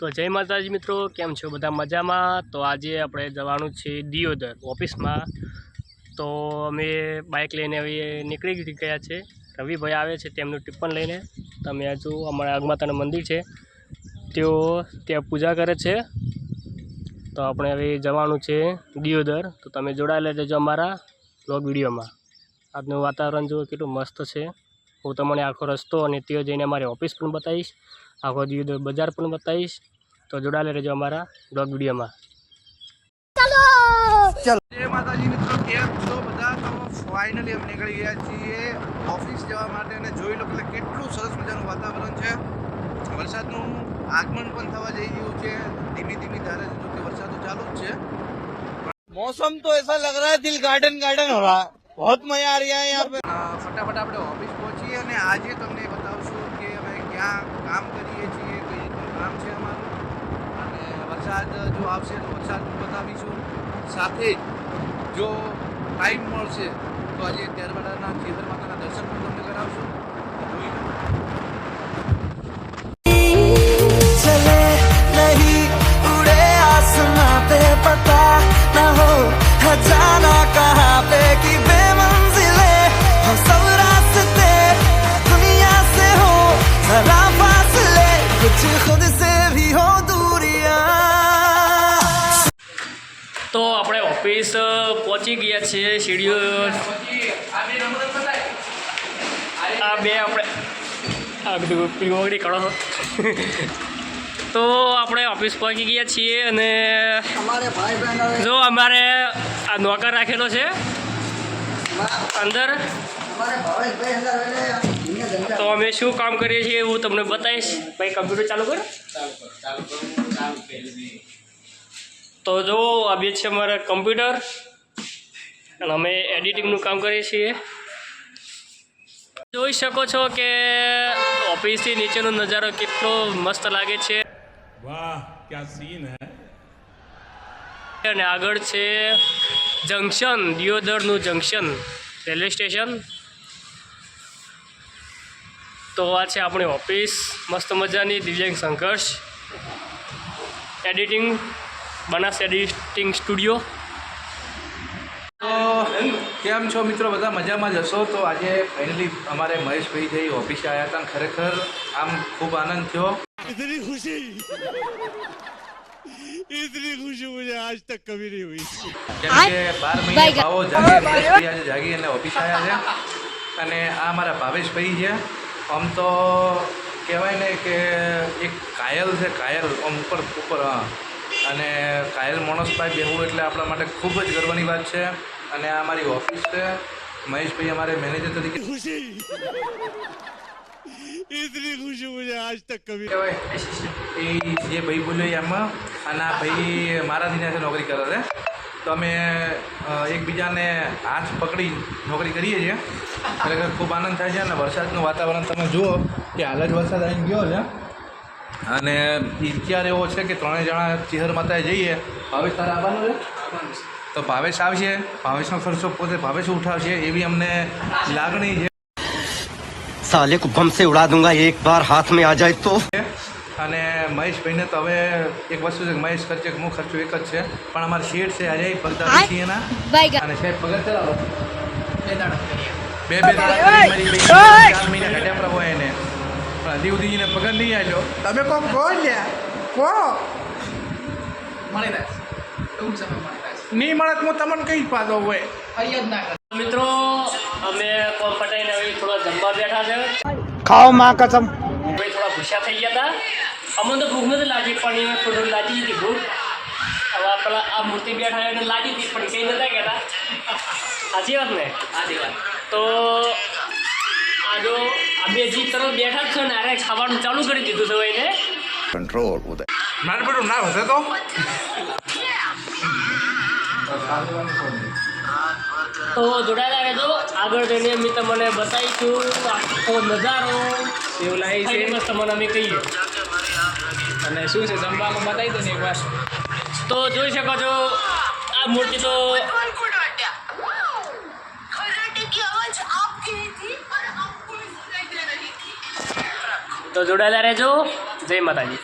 તો જય માતાજી મિત્રો, કેમ છો? બધા મજામાં? તો આજે આપણે જવાનું છે દિયોદર ઓફિસમાં. તો અમે બાઇક લઈને હવે નીકળી ગયા છે. રવિભાઈ આવે છે તેમનું ટિપ્પણ લઈને. તમે હજુ અમારા આગમાતાનું મંદિર છે. તેઓ ત્યાં પૂજા કરે છે. તો આપણે હવે જવાનું છે દિયોદર. તો તમે જોડાયેલા જજો અમારા બ્લોગ વિડીયોમાં. આજનું વાતાવરણ જુઓ, કેટલું મસ્ત છે. હું તમને આખો રસ્તો અને તે જઈને અમારી ઓફિસ પણ બતાવીશ આખો દિવસ બજાર પણ બતાવીશ. તો જોડાયેલા રહેજો અમારા બ્લોગ વિડીયોમાં. બધા? તો ફાઇનલી નીકળી ગયા છીએ ઓફિસ જવા માટે અને જોઈ લો કેટલું સરસ મજાનું વાતાવરણ છે. વરસાદનું આગમન પણ થવા જઈ રહ્યું છે. ધીમી ધીમી ધારે કે વરસાદ ચાલુ જ છે. મોસમ તો એસા લગ રહા દિલ ગાર્ડન ગાર્ડન હો. रहा है बहुत मजा आ रहा है यहाँ पे અ, ફટાફટ આપણે ઓફિસ પહોંચીએ અને આજે તમને બતાવશું કે અમે ક્યાં કામ કરીએ છીએ કઈ રીતનું કામ છે અમારું અને વરસાદ જો આવશે તો વરસાદ બતાવીશું સાથે જ જો ટાઈમ મળશે તો આજે ત્યારબાદના ચેતર માતાના દર્શન પણ તમને કરાવશું જોઈ લો चले नहीं उड़े आसमां पे पता न हो है जाना कहाँ તો આપણે ઓફિસ પહોંચી ગયા છીએ સીડીઓ. આ બે આપણે આ બધું પીવડી કરો તો આપણે ઓફિસ પહોંચી ગયા છીએ અને જો અમારે આ નોકર રાખેલો છે. અંદર. તો અમે શું કામ કરીએ છીએ હું તમને બતાવીશ. ભાઈ કમ્પ્યુટર ચાલુ કરો. તો જો આ બે છે અમારા કમ્પ્યુટર અને અમે એડિટિંગનું કામ કરીએ છીએ. જોઈ શકો છો કે ઓફિસથી નીચેનો નજારો કેટલો મસ્ત લાગે છે. વાહ અને આગળ છે જંકશન દિયોદરનું જંકશન રેલવે સ્ટેશન. તો આ છે આપણી ઓફિસ મસ્ત મજાની Divyang Sangharsh. Editing Banas editing studio. કેમ છો મિત્રો? બધા મજામાં જ તો આજે ફાઇનલી અમારે મહેશભાઈ જે ઓફિસે આવ્યા હતા ખરેખર આમ ખૂબ આનંદ થયો. ઇતની ખુશી ઇતની ખુશી મુજે આજ તક કભી નહીં હુઈ કેમ કે 12 મહિને ભાવો જાગી આજે જાગી અને ઓફિસ આવ્યા છે. અને આ મારા ભાવેશભાઈ છે. આમ તો કહેવાય ને કે એક કાયલ છે કાયલ. આમ ઉપર ઉપર હા. અને કાયલ મોણસભાઈ બેહવું એટલે આપણા માટે ખૂબ જ ગર્વની વાત છે. અને આ મારી ઓફિસ છે. મહેશભાઈ અમારે મેનેજર તરીકે ખુશી. ઇતની ખુશી મુજે આજ તક કભી એ જે ભાઈ બોલ્યો એમાં અને આ ભાઈ મારાથી ત્યાં નોકરી કરે છે. તો અમે એકબીજાને હાથ પકડી નોકરી કરીએ છીએ. ખરેખર ખૂબ આનંદ થાય છે અને વરસાદનું વાતાવરણ તમે જુઓ કે હાલ જ વરસાદ આવી ગયો છે. અને વિચાર એવો છે કે ત્રણેય જણા ચિહર માતાએ જઈએ. ભાવેશ તારે આવવાનું છે? તો ભાવેશ આવશે. ભાવેશનો ખર્ચો પોતે ભાવેશ ઉઠાવશે એવી અમને લાગણી છે. સાલે કો બમ સે ઉડા દુંગા એક બાર હાથ મેં આ જાય તો અને મહેશભાઈને તો હવે એક વસ્તુ છે મહેશ ખર્ચે હું ખર્ચો એક જ છે. પણ અમારે શેઠ છે આજે પગદાર છીએ એના. અને સાહેબ પગાર ચલાવો બે દાડા. બે બે દાડા હજી સુધી એને પગાર નહીં આવ્યો તમે કોમ કહો લ્યા. કહો. મળી રહેશે નહીં મળે હું તમને કઈ પાછો હોય? મિત્રો અમે કોમ પટાઈને થોડા જમવા બેઠા છે. ખાઓ માં કસમ. ભાઈ થોડા ગુસ્સા થઈ ગયા હતા. અમને તો ભૂખ નથી લાગી પણ એમાં થોડું લાગી હતી ભૂખ. હવે પેલા આ મૂર્તિ બેઠા એને લાગી હતી પણ કઈ નતા કહેતા. સાચી વાત ને? સાચી વાત. તો આજો બે જી તરફ બેઠા જ છે ને અરે ખાવાનું ચાલુ કરી દીધું છે એને મારે બધું ના હશે તો? તો જોડાયેલા રહેજો. આગળ જઈને અમે તમને બતાવીશું આખો નજારો. એવું લાવી છે. મસ્ત તમને અમે કહીએ. અને શું છે? જમવામાં બતાવી દો ને એકવાર તો જોઈ શકો છો આ મૂર્તિ તો તો જોડાયેલા રહેજો. જય માતાજી.